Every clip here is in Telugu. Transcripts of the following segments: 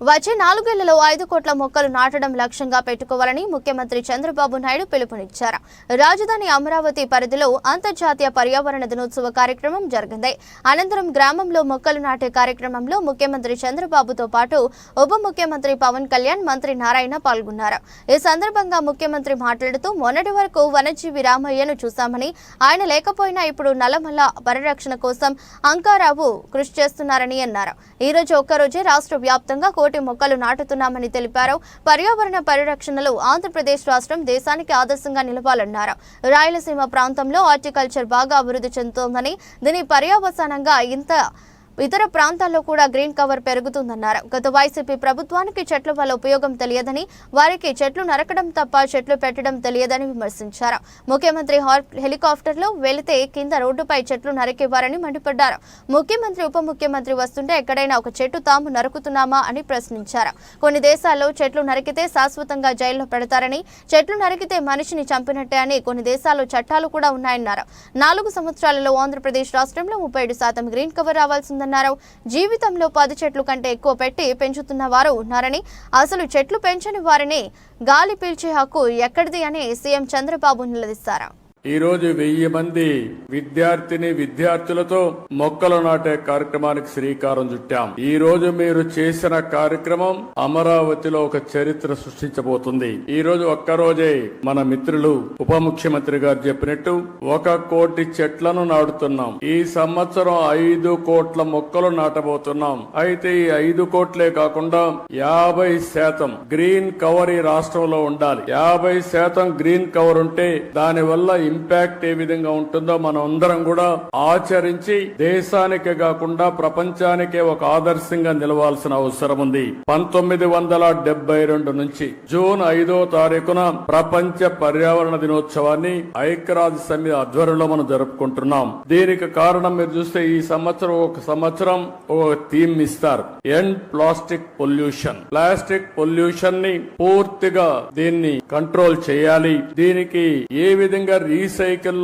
వచ్చే నాలుగేళ్ళలో ఐదు కోట్ల మొక్కలు నాటడం లక్ష్యంగా పెట్టుకోవాలని ముఖ్యమంత్రి చంద్రబాబు నాయుడు పిలుపునిచ్చారు. రాజధాని అమరావతి పరిధిలో అంతర్జాతీయ పర్యావరణ దినోత్సవ కార్యక్రమం జరిగింది. అనంతరం గ్రామంలో మొక్కలు నాటే కార్యక్రమంలో ముఖ్యమంత్రి చంద్రబాబుతో పాటు ఉప ముఖ్యమంత్రి పవన్ కళ్యాణ్ మంత్రి నారాయణ పాల్గొన్నారు. ఈ సందర్భంగా ముఖ్యమంత్రి మాట్లాడుతూ మొన్నటి వరకు వనజీవి రామయ్యను చూశామని ఆయన లేకపోయినా ఇప్పుడు నల్లమల్ల పరిరక్షణ కోసం అంకారావు కృషి చేస్తున్నారని అన్నారు. ఈ రోజు ఒక్కరోజే రాష్ట్ర వ్యాప్తంగా కోటి మొక్కలు నాటుతున్నామని తెలిపారు. పర్యావరణ పరిరక్షణలో ఆంధ్రప్రదేశ్ రాష్ట్రం దేశానికి ఆదర్శంగా నిలవాలన్నారు. రాయలసీమ ప్రాంతంలో హార్టికల్చర్ బాగా అభివృద్ధి చెందుతోందని దీని పర్యావసానంగా ఇంత ఇతర ప్రాంతాల్లో కూడా గ్రీన్ కవర్ పెరుగుతుందన్నారు. గత వైసీపీ ప్రభుత్వానికి చెట్ల వల్ల ఉపయోగం తెలియదని వారికి చెట్లు నరకడం తప్ప చెట్లు పెట్టడం తెలియదని విమర్శించారు. ముఖ్యమంత్రి హార్- హెలికాప్టర్లో వెళితే కింద రోడ్డుపై చెట్లు నరికేవారని మండిపడ్డారు. ముఖ్యమంత్రి ఉప ముఖ్యమంత్రి వస్తుంటే ఎక్కడైనా ఒక చెట్టు తాము నరుకుతున్నామా అని ప్రశ్నించారు. కొన్ని దేశాల్లో చెట్లు నరికితే శాశ్వతంగా జైల్లో పెడతారని చెట్లు నరికితే మనిషిని చంపినట్టే అని కొన్ని దేశాల్లో చట్టాలు కూడా ఉన్నాయన్నారు. నాలుగు సంవత్సరాలలో ఆంధ్రప్రదేశ్ రాష్ట్రంలో ముప్పై శాతం గ్రీన్ కవర్ రావాల్సిందని రావాల్సిందన్నారు జీవితంలో పది చెట్లు కంటే ఎక్కువ పెట్టి పెంచుతున్న వారు ఉన్నారని అసలు చెట్లు పెంచని వారిని గాలి పీల్చే హక్కు ఎక్కడిది అని సీఎం చంద్రబాబు నిలదీశారు. ఈరోజు వెయ్యి మంది విద్యార్థిని విద్యార్థులతో మొక్కలు నాటే కార్యక్రమానికి శ్రీకారం చుట్టాం. ఈ రోజు మీరు చేసిన కార్యక్రమం అమరావతిలో ఒక చరిత్ర సృష్టించబోతుంది. ఈ రోజు ఒక్కరోజే మన మిత్రులు ఉప ముఖ్యమంత్రి గారు చెప్పినట్టు ఒక కోటి చెట్లను నాటుతున్నాం. ఈ సంవత్సరం ఐదు కోట్ల మొక్కలు నాటబోతున్నాం. అయితే ఈ ఐదు కోట్లే కాకుండా యాభై శాతం గ్రీన్ కవర్ ఈ రాష్ట్రంలో ఉండాలి. యాభై శాతం గ్రీన్ కవర్ ఉంటే దాని వల్ల ఇంపాక్ట్ ఏ విధంగా ఉంటుందో మనం అందరం కూడా ఆచరించి దేశానికే కాకుండా ప్రపంచానికే ఒక ఆదర్శంగా నిలవాల్సిన అవసరం ఉంది. పంతొమ్మిది వందల డెబ్బై రెండు నుంచి జూన్ ఐదో తారీఖున ప్రపంచ పర్యావరణ దినోత్సవాన్ని ఐక్యరాజ్య సమితి ఆధ్వర్యంలో మనం జరుపుకుంటున్నాం. దీనికి కారణం మీరు చూస్తే ఈ సంవత్సరం ఒక సంవత్సరం ఒక థీమ్ ఇస్తారు. End plastic pollution. ప్లాస్టిక్ పొల్యూషన్ని పూర్తిగా దీన్ని కంట్రోల్ చేయాలి. దీనికి ఏ విధంగా రీ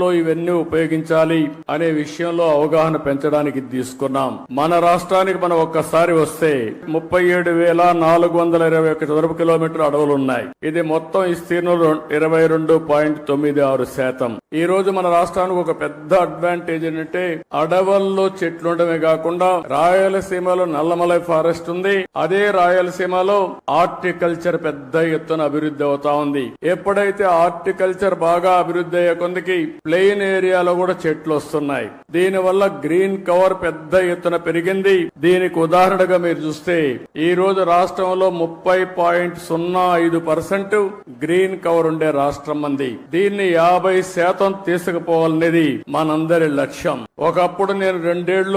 లో ఇవన్నీ ఉపయోగించాలి అనే విషయంలో అవగాహన పెంచడానికి తీసుకున్నాం. మన రాష్ట్రానికి మనం ఒక్కసారి వస్తే ముప్పై ఏడు వేల నాలుగు వందల ఇరవై ఒక చదరపు కిలోమీటర్ అడవులు ఉన్నాయి ఇది మొత్తం విస్తీర్ణం ఇరవై రెండు పాయింట్ తొమ్మిది ఆరు శాతం. ఈ రోజు మన రాష్ట్రానికి ఒక పెద్ద అడ్వాంటేజ్ ఏంటంటే అడవుల్లో చెట్లు ఉండడమే కాకుండా రాయలసీమలో నల్లమలై ఫారెస్ట్ ఉంది. అదే రాయలసీమలో ఆర్టికల్చర్ పెద్ద ఎత్తున అభివృద్ధి అవుతా ఉంది. ఎప్పుడైతే ఆర్టికల్చర్ బాగా అభివృద్ధి అయ్యే కొందికి ప్లెయిన్ ఏరియాలో కూడా చెట్లు వస్తున్నాయి. దీని వల్ల గ్రీన్ కవర్ పెద్ద ఎత్తున పెరిగింది. దీనికి ఉదాహరణగా మీరు చూస్తే ఈ రోజు రాష్ట్రంలో ముప్పై పాయింట్ సున్నా ఐదు పర్సెంట్ గ్రీన్ కవర్ ఉండే రాష్ట్రం అంది. దీన్ని యాభై శాతం తీసుకుపోవాలనేది మనందరి లక్ష్యం. ఒకప్పుడు నేను రెండేళ్ళు